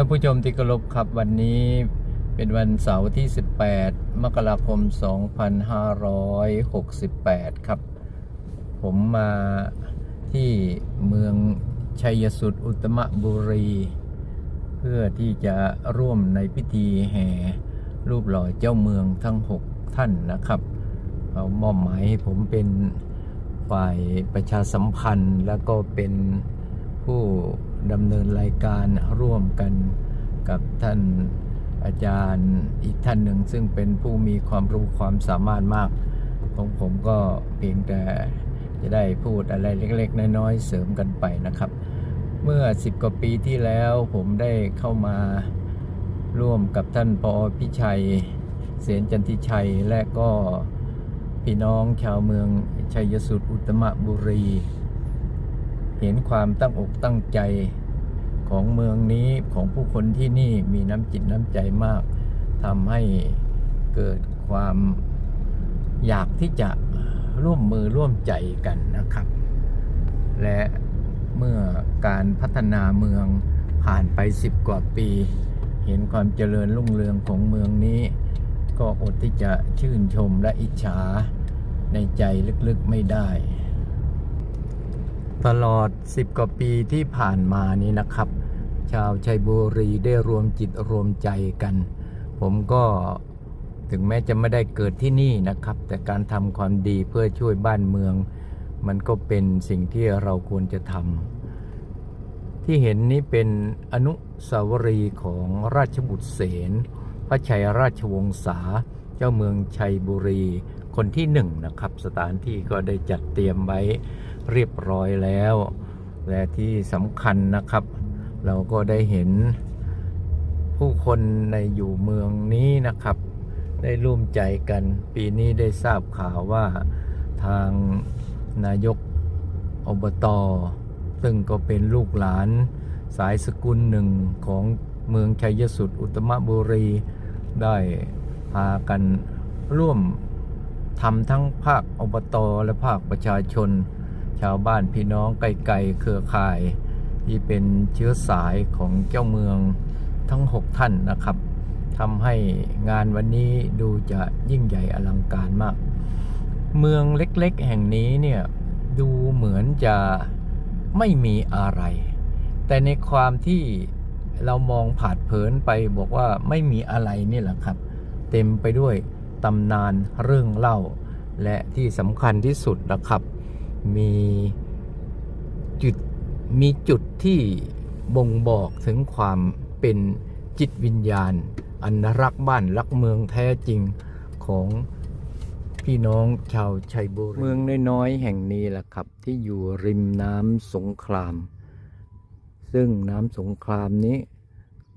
ท่านผู้ชมที่เคารพครับวันนี้เป็นวันเสาร์ที่ 18 มกราคม 2568 ครับ ผมมาที่เมืองชัยสุดอุตตมบุรี เพื่อที่จะร่วมในพิธีแห่รูปหล่อเจ้าเมืองทั้ง 6 ท่านนะครับเขามอบหมายให้ผมเป็นฝ่ายประชาสัมพันธ์ แล้วก็เป็นผู้ ดำเนินรายการร่วมกันกับท่านอาจารย์อีกท่านหนึ่ง ซึ่งเป็นผู้มีความรู้ความสามารถมาก ของผมก็เพียงแต่จะได้พูดอะไรเล็ก ๆ น้อยๆเสริมกันไปนะครับ เมื่อ 10 กว่าปีที่แล้วผมได้เข้ามาร่วมกับท่านปอพิชัย เสนจันทิชัยและก็พี่น้องชาวเมืองชัยสุดอุตตมบุรี เห็นความตั้งอกตั้งใจของเมืองนี้ของผู้คนที่นี่มีน้ำจิตน้ำใจมากทำให้เกิดความอยากที่จะร่วมมือร่วมใจกันนะครับ และเมื่อการพัฒนาเมืองผ่านไป 10 กว่าปี เห็นความเจริญรุ่งเรืองของเมืองนี้ ก็อดที่จะชื่นชมและอิจฉาในใจลึกๆไม่ได้ ตลอด 10 กว่าปีที่ผ่านมานี้นะครับ ชาวชัยบุรีได้รวมจิตรวมใจกัน ผมก็ถึงแม้จะไม่ได้เกิดที่นี่นะครับ แต่การทำความดีเพื่อช่วยบ้านเมือง มันก็เป็นสิ่งที่เราควรจะทำที่เห็นนี้เป็นอนุสาวรีย์ของราชบุตรเสนพระชัยราชวงศาเจ้าเมืองชัยบุรีคนที่หนึ่งนะครับ สถานที่ก็ได้จัดเตรียมไว้ เรียบร้อยแล้ว และที่สำคัญนะครับ เราก็ได้เห็นผู้คนในอยู่เมืองนี้นะครับ ได้ร่วมใจกันปีนี้ได้ทราบข่าวว่าทางนายกอบตซึ่งก็เป็นลูกหลานสายสกุลหนึ่งของเมืองชัยสุดอุตตมบุรี ได้พากันร่วมทำทั้งภาคอบตและภาคประชาชน ชาวบ้านพี่น้องไกลๆเครือข่าย ที่เป็นเชื้อสายของเจ้าเมืองทั้ง 6 ท่านนะครับทำให้งานวันนี้ดูจะยิ่งใหญ่อลังการมาก เมืองเล็กๆ แห่งนี้เนี่ยดูเหมือนจะไม่มีอะไร แต่ในความที่เรามองผาดเผินไปบอกว่าไม่มีอะไรนี่แหละครับ เต็มไปด้วยตำนานเรื่องเล่า และที่สำคัญที่สุดนะครับ มีจุดมีจุดที่บ่งบอกถึงความเป็นจิตวิญญาณ อันรักบ้านรักเมืองแท้จริงของพี่น้องชาวชัยบุรีเมืองน้อยๆแห่งนี้แหละครับ ที่อยู่ริมน้ำสงคราม ซึ่งน้ำสงครามนี้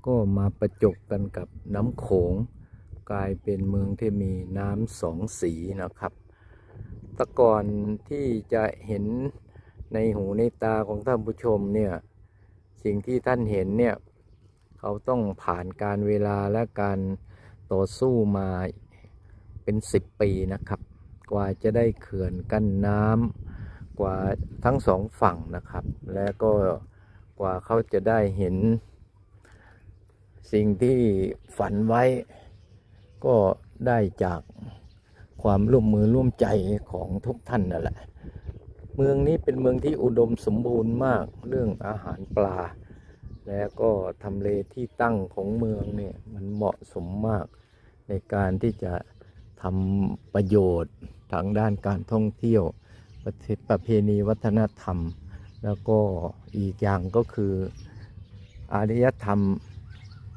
ก็มาประจบกันกับน้ำโขง กลายเป็นเมืองที่มีน้ำสองสีนะครับ ต่ก่อนที่จะเห็นในหูในตาของท่านผู้ชมเนี่ยสิ่งที่ท่านเห็นเนี่ยเขาต้องผ่านการเวลาและการต่อสู้มาเป็นสิบปีนะครับ กว่าจะได้เขื่อนกั้นน้ำกว่าทั้งสองฝั่งนะครับ และก็กว่าเขาจะได้เห็น สิ่งที่ฝันไว้ก็ได้จาก ความร่วมมือร่วมใจของทุกท่านนั่นแหละ เมืองนี้เป็นเมืองที่อุดมสมบูรณ์มากเรื่องอาหารปลา แล้วก็ทำเลที่ตั้งของเมืองเนี่ยมันเหมาะสมมากในการที่จะทำประโยชน์ทางด้านการท่องเที่ยวประเพประเพณีวัฒนธรรม แล้วก็อีกอย่างก็คืออารยธรรม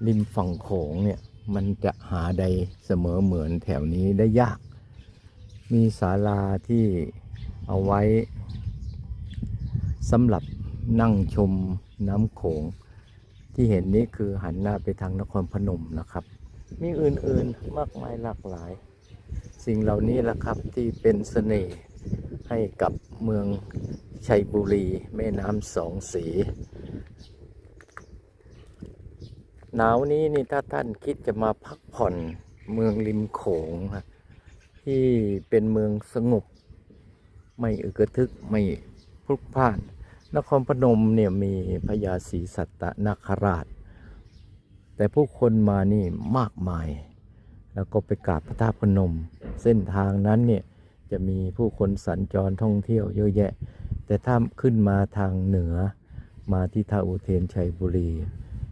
ริมฝั่งโขงเนี่ยมันจะหาใดเสมอเหมือนแถวนี้ได้ยาก มีศาลาที่เอาไว้สำหรับนั่งชมน้ำโขง ที่เห็นนี้คือหันหน้าไปทางนครพนมนะครับ มีอื่นๆมากมายหลากหลาย สิ่งเหล่านี้แหละครับที่เป็นเสน่ห์ให้กับเมืองชัยบุรีแม่น้ำสองสี หนาวนี้นี่ถ้าท่านคิดจะมาพักผ่อนเมืองริมโขงฮะ ที่เป็นเมืองสงบ ไม่อึกระทึกไม่พลุกพล่าน นครพนมเนี่ยมีพญาศรีสัตตนาคราช แต่ผู้คนมานี่มากมาย แล้วก็ไปกราบพระธาตุพนม เส้นทางนั้นเนี่ยจะมีผู้คนสัญจรท่องเที่ยวเยอะแยะ แต่ถ้าขึ้นมาทางเหนือมาที่ท่าอุเทนชัยบุรี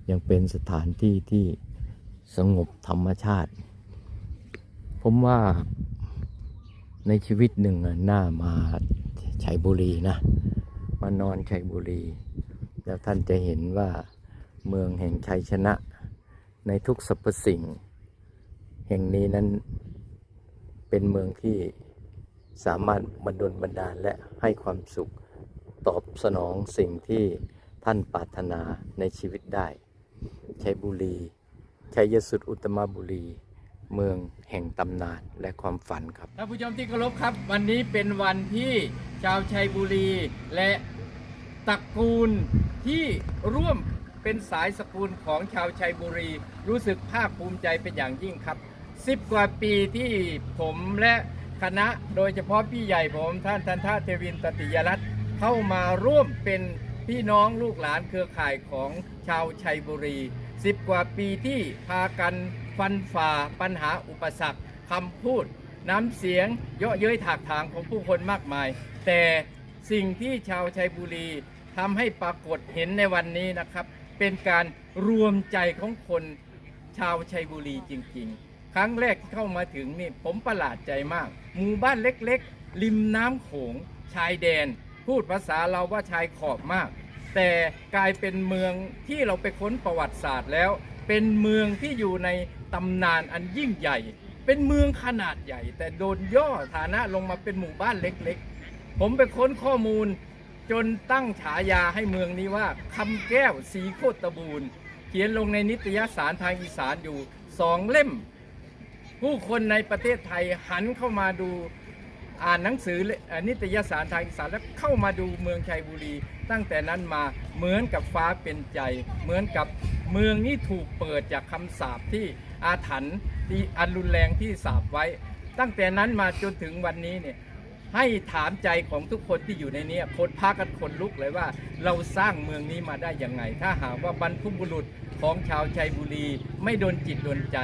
ยังเป็นสถานที่ที่สงบธรรมชาติ ผมว่า ในชีวิตหนึ่งอะน่ามาชัยบุรีนะมานอนชัยบุรี แล้วท่านจะเห็นว่าเมืองแห่งชัยชนะ ในทุกสรรพสิ่ง แห่งนี้นั้นเป็นเมืองที่สามารถบรรดลบันดาลและให้ความสุขตอบสนองสิ่งที่ท่านปรารถนาในชีวิตได้ชัยบุรีชัยสุดอุตมบุรี เมืองแห่งตำนานและความฝันครับท่านผู้ชมที่เคารพครับ วันนี้เป็นวันที่ชาวชัยบุรีและตระกูลที่ร่วมเป็นสายสกุลของชาวชัยบุรี รู้สึกภาคภูมิใจเป็นอย่างยิ่งครับสิบกว่าปีที่ผมและคณะโดยเฉพาะพี่ใหญ่ผมท่านทันทาเทวินตติยรัตน์เข้ามาร่วมเป็นพี่น้องลูกหลานเครือข่ายของชาวชัยบุรีสิบกว่าปีที่พากัน ฟันฝ่าปัญหาอุปสรรคคำพูด น้ำเสียงเยาะเย้ยถากถางของผู้คนมากมาย แต่สิ่งที่ชาวชัยบุรีทำให้ปรากฏเห็นในวันนี้นะครับ เป็นการรวมใจของคนชาวชัยบุรีจริง ๆ ครั้งแรกที่เข้ามาถึงนี่ผมประหลาดใจมาก หมู่บ้านเล็กๆ ริมน้ำโขงชายแดน พูดภาษาเราว่าชายขอบมาก แต่กลายเป็นเมืองที่เราไปค้นประวัติศาสตร์แล้ว เป็นเมืองที่อยู่ในตำนานอันยิ่งใหญ่ เป็นเมืองขนาดใหญ่ แต่โดนย่อฐานะลงมาเป็นหมู่บ้านเล็กๆ ผมไปค้นข้อมูลจนตั้งฉายาให้เมืองนี้ว่าคำแก้วสีโคตรบูรณ์เขียนลงในนิตยสารทางอีสานอยู่สองเล่ม ผู้คนในประเทศไทยหันเข้ามาดู อ่านหนังสือนิตยสารทางอีสานแล้วเข้ามาดูเมืองชัยบุรี ตั้งแต่นั้นมาเหมือนกับฟ้าเป็นใจ เหมือนกับเมืองนี้ถูกเปิดจากคำสาปที่อาถรรพ์ที่อันรุนแรงที่สาปไว้ ตั้งแต่นั้นมาจนถึงวันนี้เนี่ยให้ถามใจของทุกคนที่อยู่ในนี้คนพากันขนลุกเลยว่า เราสร้างเมืองนี้มาได้ยังไง ถ้าหากว่าบรรพบุรุษของชาวชัยบุรี ไม่โดนจิตโดนใจ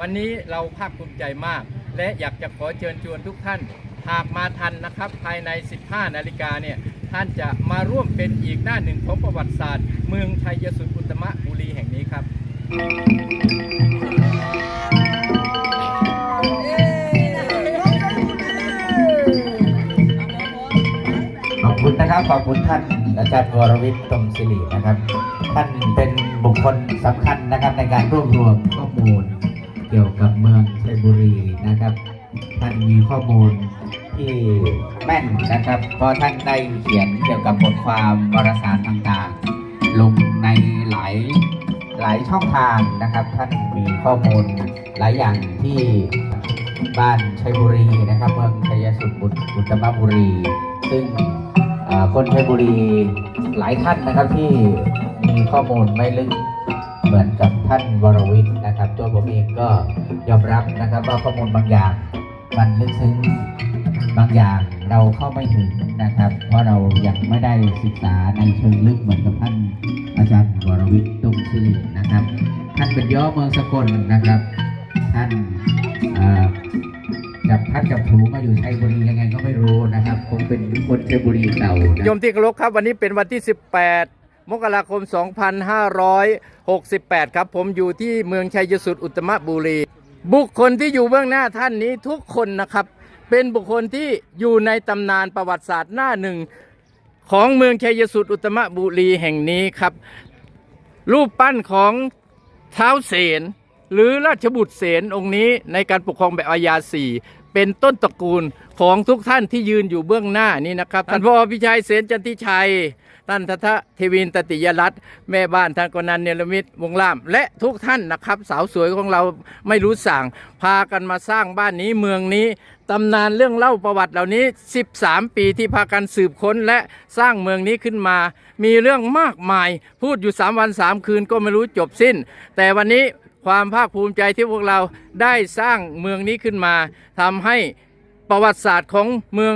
วันนี้เราภาคภูมิใจมาก และอยากจะขอเชิญชวนทุกท่าน หากมาทันนะครับภายใน 15 นาฬิกาเนี่ยท่านจะมาร่วมเป็นอีกหน้าหนึ่งของประวัติศาสตร์ เมืองชัยสุดอุตมะบุรีแห่งนี้ครับขอบคุณนะครับขอบคุณท่านอาจารย์วรวิทย์ตมศิรินะครับ ท่านเป็นบุคคลสำคัญนะครับในการรวบรวมข้อมูล เกี่ยวกับเมืองชัยบุรีนะครับ ท่านมีข้อมูล ที่แม่นนะครับเพราะท่านได้เขียนเกี่ยวกับบทความวารสารต่างๆ ลงในหลายหลายช่องทางนะครับ ท่านมีข้อมูลหลายอย่างที่บ้านชัยบุรีนะครับเมืองชัยสุบุตรบุตรมบุรี ซึ่งคนชัยบุรีหลายท่านนะครับที่มีข้อมูลไม่ลึกเหมือนกับท่านวรวิทย์นะครับตัวผมเองก็ยอมรับนะครับว่าข้อมูลบางอย่างมันลึกซึ้ง บางอย่างเราเข้าไม่ถึงนะครับ เพราะเรายังไม่ได้ศึกษาในเชิงลึกเหมือนกับท่านอาจารย์วรวิทย์ตุ้มศิรินะครับ ท่านเป็นย่อเมืองสกลนะครับ ท่านจับพัดจับถูมาอยู่ชัยบุรียังไงก็ไม่รู้นะครับคงเป็นคนชัยบุรีเก่านะโยมที่เคารพครับวันนี้เป็นวันที่ 18มกราคม 2568 ครับ ผมอยู่ที่เมืองชัยสุดอุตตมะบุรี บุคคลที่อยู่เบื้องหน้าท่านนี้ทุกคนนะครับ เป็นบุคคลที่อยู่ในตำนานประวัติศาสตร์หน้าหนึ่ง ของเมืองชัยสุดอุตมะบุรีแห่งนี้ครับ รูปปั้นของเท้าเสนหรือราชบุตรเสนองค์นี้ในการปกครองแบบอาญาสี่ เป็นต้นตระกูลของทุกท่านที่ยืนอยู่เบื้องหน้านี้นะครับ ท่านพ่อพิชัยเสนจันทิชัย ท่านทัทะเทวินตติยรัตน์แม่บ้านท่านกนันเนรมิตวงล่าม และทุกท่านนะครับ สาวสวยของเราไม่รู้สั่ง พากันมาสร้างบ้านนี้เมืองนี้ตำนานเรื่องเล่าประวัติเหล่านี้ 13 ปีที่พากันสืบค้นและสร้างเมืองนี้ขึ้นมา มีเรื่องมากมาย พูดอยู่ 3 วัน 3 คืนก็ไม่รู้จบสิ้น แต่วันนี้ ความภาคภูมิใจที่พวกเราได้สร้างเมืองนี้ขึ้นมาทำให้ประวัติศาสตร์ของเมือง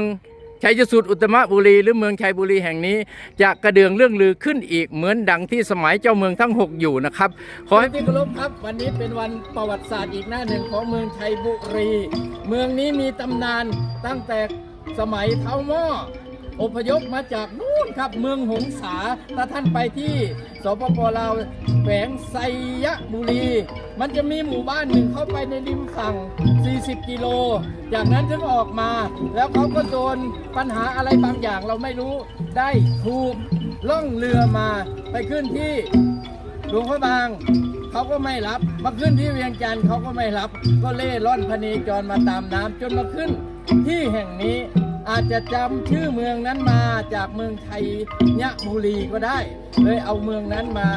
ชัยสุดอุตตมบุรีหรือเมืองชัยบุรีแห่งนี้ จะกระเดืองเรื่องลือขึ้นอีกเหมือนดังที่สมัยเจ้าเมืองทั้ง 6 อยู่นะครับ ขอให้ที่เคารพครับ วันนี้เป็นวันประวัติศาสตร์อีกหน้าหนึ่งของเมืองชัยบุรี เมืองนี้มีตำนานตั้งแต่สมัยเท้าหม้อ อพยพมาจากนู่นครับเมืองหงสาถ้าท่านไปที่สปปลาวแขวงไซยบุรี มันจะมีหมู่บ้านหนึ่งเข้าไปในริมฝั่ง 40 กิโล จากนั้นถึงออกมา แล้วเขาก็โดนปัญหาอะไรบางอย่างเราไม่รู้ได้ถูกล่องเรือมาไปขึ้นที่หลวงพระบางเขาก็ไม่รับ มาขึ้นที่เวียงจันทร์เขาก็ไม่รับ ก็เล่ร่อนพเนจรมาตามน้ำจนมาขึ้นที่แห่งนี้ อาจจะจำชื่อเมืองนั้นมาจากเมืองไทยยะบุรีก็ได้ เลยเอาเมืองนั้นมา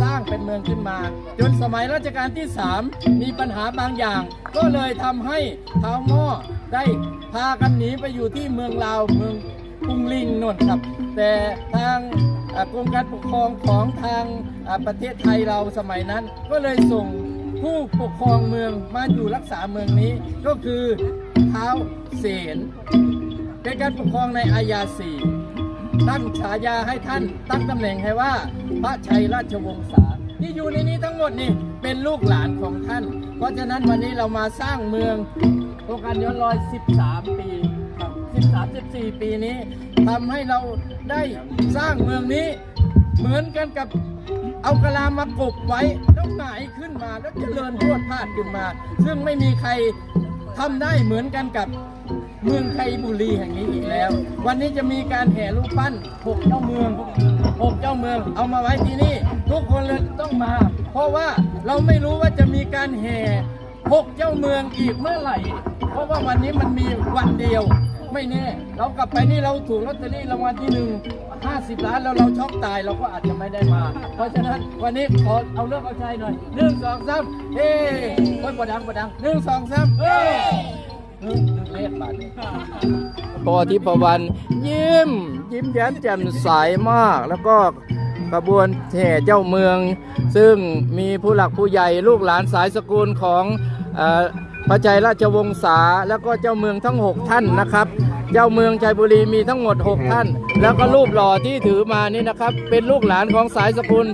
สร้างเป็นเมืองขึ้นมา จนสมัยรัชกาลที่ 3 มีปัญหาบางอย่าง ก็เลยทำให้ท้าวหม้อได้พากันหนีไปอยู่ที่เมืองลาวเมืองกรุงลิงนนท์ครับ แต่ทางอ่ากรมการปกครองของทางประเทศไทยเราสมัยนั้น ก็เลยส่งผู้ปกครองเมืองมาอยู่รักษาเมืองนี้ก็คือเท้าวเสน เป็นการปกครองในอาญาสีตั้งฉายาให้ท่านตั้งตำแหน่งให้ว่า พระชัยราชวงศ์สาที่อยู่ในนี้ทั้งหมดนี่เป็นลูกหลานของท่าน เพราะฉะนั้นวันนี้เรามาสร้างเมืองโครงการย้อนรอย 13 ปีครับ13 14 ปีนี้ทำให้เราได้สร้างเมืองนี้เหมือนกันกับเอากะลามากบไว้แล้วหงายขึ้นมาแล้วเจริญพรวดพลาดขึ้นมา ซึ่งไม่มีใครทำได้เหมือนกันกับ เมืองไทยบุรีแห่งนี้อีกแล้ว วันนี้จะมีการแห่รูปปั้นหกเจ้าเมืองหกเจ้าเมือง เอามาไว้ที่นี่ ทุกคนเลยต้องมา เพราะว่าเราไม่รู้ว่าจะมีการแห่หกเจ้าเมืองอีกเมื่อไหร่ เพราะว่าวันนี้มันมีวันเดียว ไม่แน่เรากลับไปนี่เราถูกลอตเตอรี่รางวัลที่หนึ่งห้าสิบล้านแล้วเราช็อกตายเราก็อาจจะไม่ได้มา เพราะฉะนั้นวันนี้ขอเอาเรื่องเอาใจหน่อยหนึ่งสองสามเฮ้โอ้ยปวดดังปวดดังหนึ่งสองสามเฮ้ พ่อทิพวรรณยิ้ม ยิ้มแย้มแจ่มใสมาก แล้วก็ขบวนแห่เจ้าเมือง ซึ่งมีผู้หลักผู้ใหญ่ลูกหลานสายสกุลของอพระใจราชวงศาแล้วก็เจ้าเมืองทั้ง 6 ท่านนะครับ เจ้าเมืองชัยบุรีมีทั้งหมด 6 ท่าน แล้วก็รูปหล่อที่ถือมานี่นะครับ เป็นลูกหลานของสายสกุล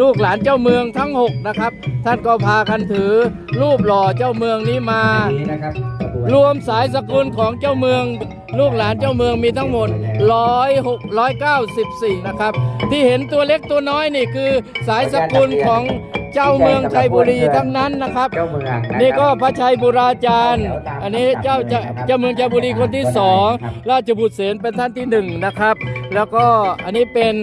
ลูกหลานเจ้าเมืองทั้ง 6 นะครับ ท่านก็พากันถือ รูปหล่อเจ้าเมืองนี้มานี้นะครับขบวนรวมสายสกุลของเจ้าเมือง ลูกหลานเจ้าเมืองมีทั้งหมดร้อยหกร้อยเก้าสิบสี่นะครับ ที่เห็นตัวเล็กตัวน้อยนี่คือสายสกุลของ เจ้าเมืองชัยบุรีทั้งนั้นนะครับเจ้าเมืองะครับ นี่ก็พระชัยบุราจารย์ อันนี้เจ้าเจ้าเจ้าเมืองชัยบุรีคนที่สองราชบุตรเสนเป็นท่านที่หนึ่งนะครับ แล้วก็อันนี้เป็น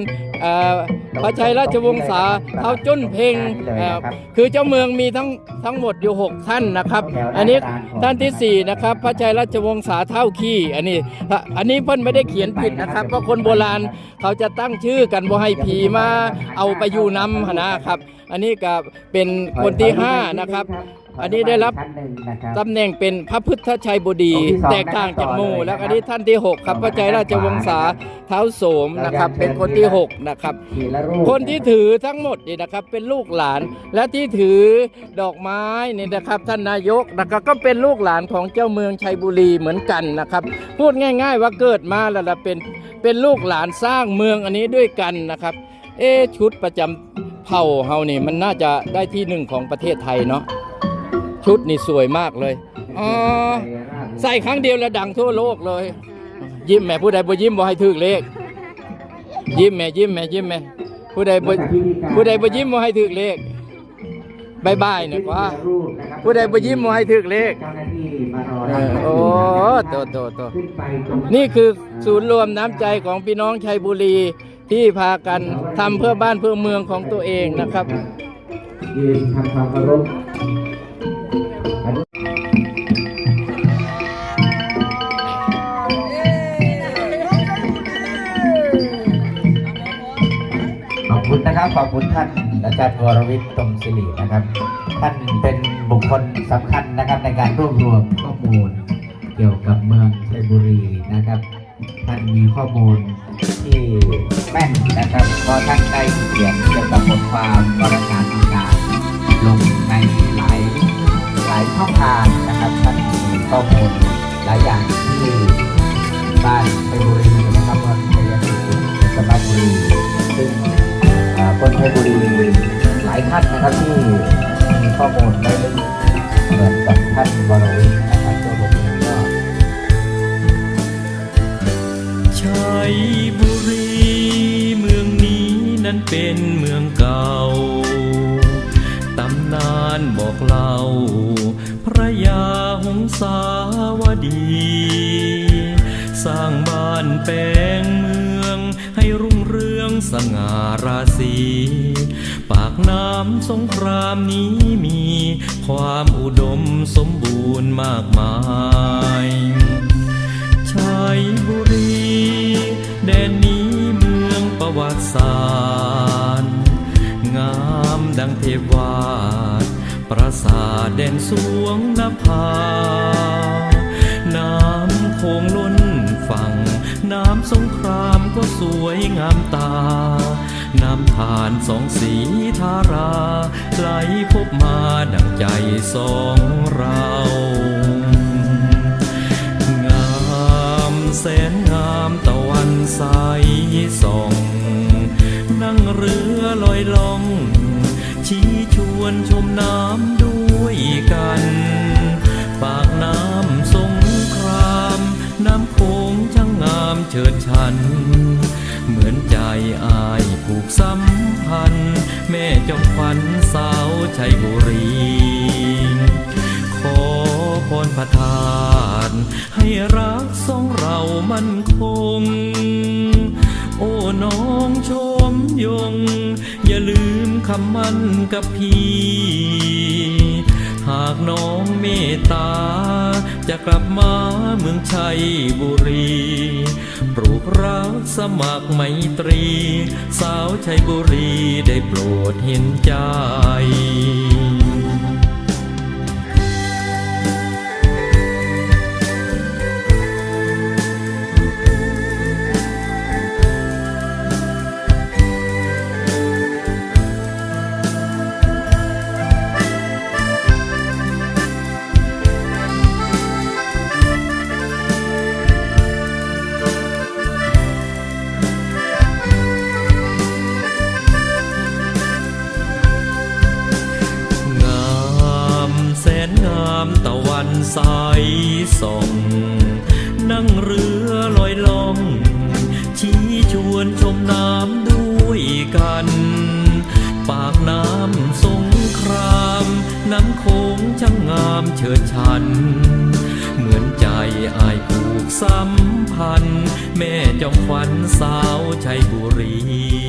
เอ่อ พระชัยราชวงศาเท้าจุ้นเพ่งเอ่อคือเจ้าเมืองมีทั้งทั้งหมดอยู่ 6 ท่านนะครับ อันนี้ท่านที่สี่นะครับ พระชัยราชวงศาเท่าขี้อันนี้ อันนี้เพิ่นไม่ได้เขียนผิดนะครับเพราะคนโบราณเขาจะตั้งชื่อกันบ่ให้ผีมาเอาไปอยู่นำหนนะครับ อันนี้ก็เป็นคนที่ห้านะครับ อันนี้ได้รับท่านหนึ่งนะครับ ตำแหน่งเป็นพระพุทธชัยบดี องค์ที่สองแตกต่างจากหมู่นะครับแล้วอันนี้ท่านที่ 6 ครับพระใจราชวงศาเท้าโสมนะครับ เป็นคนที่ 6 นะครับ ทีละรูปคนที่ถือทั้งหมดนี่นะครับเป็นลูกหลานและที่ถือดอกไม้นี่นะครับท่านนายกนะครับก็เป็นลูกหลานของเจ้าเมืองชัยบุรีเหมือนกันนะครับ พูดง่าย ๆ ว่าเกิดมาแล้วล่ะเป็นเป็นลูกหลานสร้างเมืองอันนี้ด้วยกันนะครับ เอะชุดประจำเผ่าเฮานี่มันน่าจะได้ที่หนึ่งของประเทศไทยเนาะ ชุดนี่สวยมากเลยอ๋อใส่ครั้งเดียวแล้วดังทั่วโลกเลย ยิ้มแม่ผู้ใดบ่ยิ้มบ่ให้ถึกเลข ยิ้มแม่ยิ้มแม่ยิ้มแม่ผู้ใดบ่ผู้ใดบ่ยิ้มบ่ให้ถึกเลขบายบายนี่ยว่าผู้ใดบ่ยิ้มบ่ให้ถึกเลขโอ้โตโตโตนี่คือศูนย์รวมน้ำใจของพี่น้องชัยบุรีที่พากันทำเพื่อบ้านเพื่อเมืองของตัวเองนะครับยืนทำความเคารพ ขอบคุณนะครับ ขอบคุณท่านอาจารย์วรวิทย์ตมศิรินะครับ ท่านเป็นบุคคลสำคัญนะครับในการรวบรวมข้อมูล เกี่ยวกับเมืองชัยบุรีนะครับ ท่านมีข้อมูลที่แม่นนะครับเพราะท่านได้เขียนเกี่ยวกับบทความวารสาร ทางนะครับท่านมีข้อมูลหลายอย่างที่บ้านเพชรบุรีนะครับวันชัยภูมิจังหวัดบุรีซึ่งคนเพชรบุรีหลายท่านนะครับที่มีข้อมูลไม่ลึกเหมือนกับท่านวรวิทย์นะครับตัวผมเองก็ชัยบุรีเมืองนี้นั้นเป็นเมืองเก่าตำนานบอกเล่า พระยาหงสาวดี สร้างบ้านแปลงเมือง ให้รุ่งเรืองสง่าราศีปากน้ำสงครามนี้มี ความอุดมสมบูรณ์มากมายชัยบุรี แดนนี้เมืองประวัติศาสตร์ งามดังเทพวาปราสา แดนสวงนภา น้ำโคงล้นฝั่ง น้ำสงครามก็สวยงามตา น้ำทานสองสีทารา ไหลพบมาดังใจสองเรางามแสนงามตะวันใสส่องนั่งเรือลอยล่อง ชี้ชวนชมน้ำ ฉัน เหมือนใจอายผูกสัมพันธ์ แม่จอมขวัญสาวชัยบุรี ขอพรประทาน ให้รักสองเรามั่นคง โอ้น้องชมยง อย่าลืมคำมั่นกับพี่ากน้องเมตตา จะกลับมาเมืองชัยบุรี ปลูกรักสมัครไมตรี สาวชัยบุรีได้โปรดเห็นใจ สัมพันธ์แม่จอมขวัญสาวชัยบุรี